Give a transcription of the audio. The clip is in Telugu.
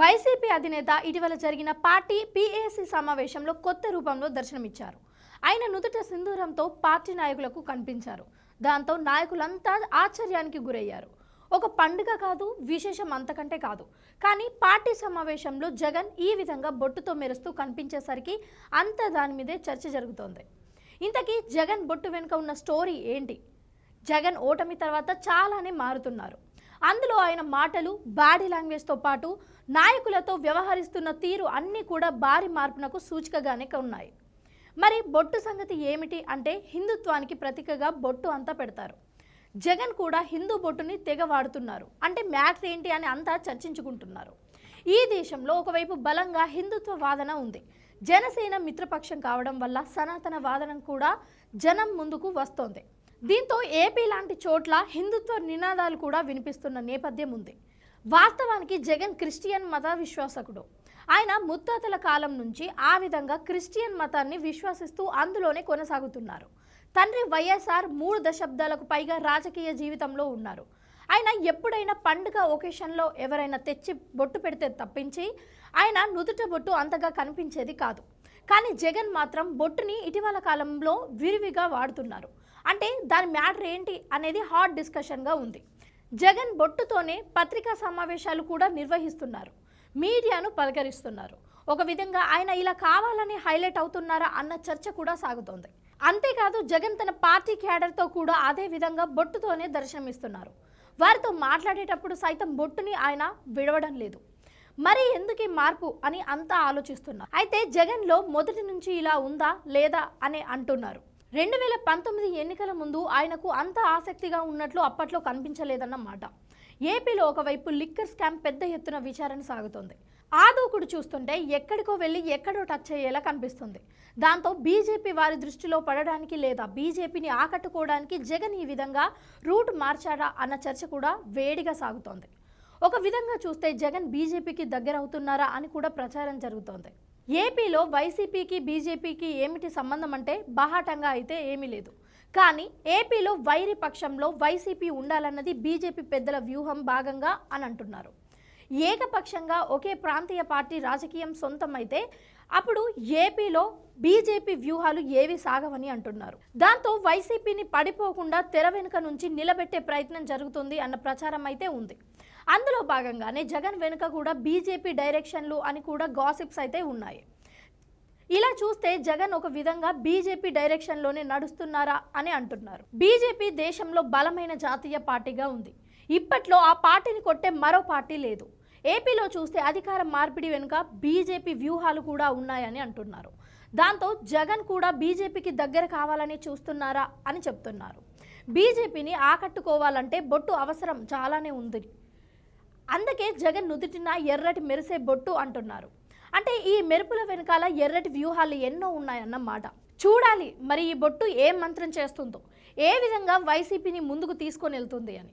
వైసీపీ అధినేత ఇటీవల జరిగిన పార్టీ పీఏసీ సమావేశంలో కొత్త రూపంలో దర్శనమిచ్చారు. ఆయన నుదుట సింధూరంతో పార్టీ నాయకులకు కనిపించారు. దాంతో నాయకులంతా ఆశ్చర్యానికి గురయ్యారు. ఒక పండుగ కాదు విశేషం అంతకంటే కాదు. కానీ పార్టీ సమావేశంలో జగన్ ఈ విధంగా బొట్టుతో మెరుస్తూ కనిపించేసరికి అంత దాని మీదే చర్చ జరుగుతోంది. ఇంతకీ జగన్ బొట్టు వెనుక ఉన్న స్టోరీ ఏంటి? జగన్ ఓటమి తర్వాత చాలానే మారుతున్నారు. అందులో ఆయన మాటలు బాడీ లాంగ్వేజ్తో పాటు నాయకులతో వ్యవహరిస్తున్న తీరు అన్నీ కూడా భారీ మార్పునకు సూచికగానే ఉన్నాయి. మరి బొట్టు సంగతి ఏమిటి అంటే హిందుత్వానికి ప్రతీకగా బొట్టు అంతా పెడతారు. జగన్ కూడా హిందూ బొట్టుని తెగ వాడుతున్నారు. అంటే మ్యాటర్ ఏంటి అని అంతా చర్చించుకుంటున్నారు. ఈ దేశంలో ఒకవైపు బలంగా హిందుత్వ వాదన ఉంది. జనసేన మిత్రపక్షం కావడం వల్ల సనాతన వాదన కూడా జనం ముందుకు వస్తోంది. దీంతో ఏపీ లాంటి చోట్ల హిందుత్వ నినాదాలు కూడా వినిపిస్తున్న నేపథ్యం ఉంది వాస్తవానికి జగన్ క్రిస్టియన్ మత విశ్వాసకుడు. ఆయన ముత్తాతల కాలం నుంచి ఆ విధంగా క్రిస్టియన్ మతాన్ని విశ్వసిస్తూ అందులోనే కొనసాగుతున్నారు. తండ్రి వైఎస్ఆర్ మూడు దశాబ్దాలకు పైగా రాజకీయ జీవితంలో ఉన్నారు. ఆయన ఎప్పుడైనా పండుగ ఒకేషన్లో ఎవరైనా తెచ్చి బొట్టు పెడితే తప్పించి ఆయన నుదుట బొట్టు అంతగా కనిపించేది కాదు. కానీ జగన్ మాత్రం బొట్టుని ఇటీవల కాలంలో విరివిగా వాడుతున్నారు. అంటే దాని మ్యాటర్ ఏంటి అనేది హాట్ డిస్కషన్గా ఉంది. జగన్ బొట్టుతోనే పత్రికా సమావేశాలు కూడా నిర్వహిస్తున్నారు. మీడియాను పలకరిస్తున్నారు. ఒక విధంగా ఆయన ఇలా కావాలని హైలైట్ అవుతున్నారా అన్న చర్చ కూడా సాగుతోంది. అంతేకాదు జగన్ తన పార్టీ క్యాడర్తో కూడా అదే విధంగా బొట్టుతోనే దర్శనమిస్తున్నారు. వారితో మాట్లాడేటప్పుడు సైతం బొట్టుని ఆయన విడవడం లేదు. మరి ఎందుకు ఈ మార్పు అని అంతా ఆలోచిస్తున్నారు. అయితే జగన్లో మొదటి నుంచి ఇలా ఉందా లేదా అని అంటున్నారు. రెండు వేల పంతొమ్మిది ఎన్నికల ముందు ఆయనకు అంత ఆసక్తిగా ఉన్నట్లు అప్పట్లో కనిపించలేదన్నమాట ఏపీలో ఒకవైపు లిక్కర్ స్కామ్ పెద్ద ఎత్తున విచారణ సాగుతోంది. ఆ దూకుడు చూస్తుంటే ఎక్కడికో వెళ్ళి ఎక్కడో టచ్ అయ్యేలా కనిపిస్తుంది. దాంతో బీజేపీ వారి దృష్టిలో పడడానికి లేదా బీజేపీని ఆకట్టుకోవడానికి జగన్ ఈ విధంగా రూట్ మార్చాడా అన్న చర్చ కూడా వేడిగా సాగుతోంది. ఒక విధంగా చూస్తే జగన్ బీజేపీకి దగ్గర అవుతున్నారా అని కూడా ప్రచారం జరుగుతోంది. ఏపీలో వైసీపీకి బీజేపీకి ఏమిటి సంబంధం అంటే బాహాటంగా అయితే ఏమీ లేదు. కానీ ఏపీలో వైరి పక్షంలో వైసీపీ ఉండాలన్నది బీజేపీ పెద్దల వ్యూహం భాగంగా అని అంటున్నారు. ఏకపక్షంగా ఒకే ప్రాంతీయ పార్టీ రాజకీయం సొంతం అయితే అప్పుడు ఏపీలో బీజేపీ వ్యూహాలు ఏవి సాగవని అంటున్నారు. దాంతో వైసీపీని పడిపోకుండా తెర వెనుక నుంచి నిలబెట్టే ప్రయత్నం జరుగుతుంది అన్న ప్రచారం అయితే ఉంది. అందులో భాగంగానే జగన్ వెనుక కూడా బీజేపీ డైరెక్షన్లు అని కూడా గాసిప్స్ అయితే ఉన్నాయి. ఇలా చూస్తే జగన్ ఒక విధంగా బీజేపీ డైరెక్షన్లోనే నడుస్తున్నారా అని అంటున్నారు. బీజేపీ దేశంలో బలమైన జాతీయ పార్టీగా ఉంది. ఇప్పట్లో ఆ పార్టీని కొట్టే మరో పార్టీ లేదు. ఏపీలో చూస్తే అధికార మార్పిడి వెనుక బీజేపీ వ్యూహాలు కూడా ఉన్నాయని అంటున్నారు. దాంతో జగన్ కూడా బీజేపీకి దగ్గర కావాలని చూస్తున్నారా అని చెప్తున్నారు. బీజేపీని ఆకట్టుకోవాలంటే బొట్టు అవసరం చాలానే ఉంది. అందుకే జగన్ నుదుటిన ఎర్రటి మెరిసే బొట్టు అంటున్నారు. అంటే ఈ మెరుపుల వెనకాల ఎర్రటి వ్యూహాలు ఎన్నో ఉన్నాయన్నమాట చూడాలి మరి ఈ బొట్టు ఏ మంత్రం చేస్తుందో ఏ విధంగా వైసీపీని ముందుకు తీసుకొని వెళ్తుంది అని.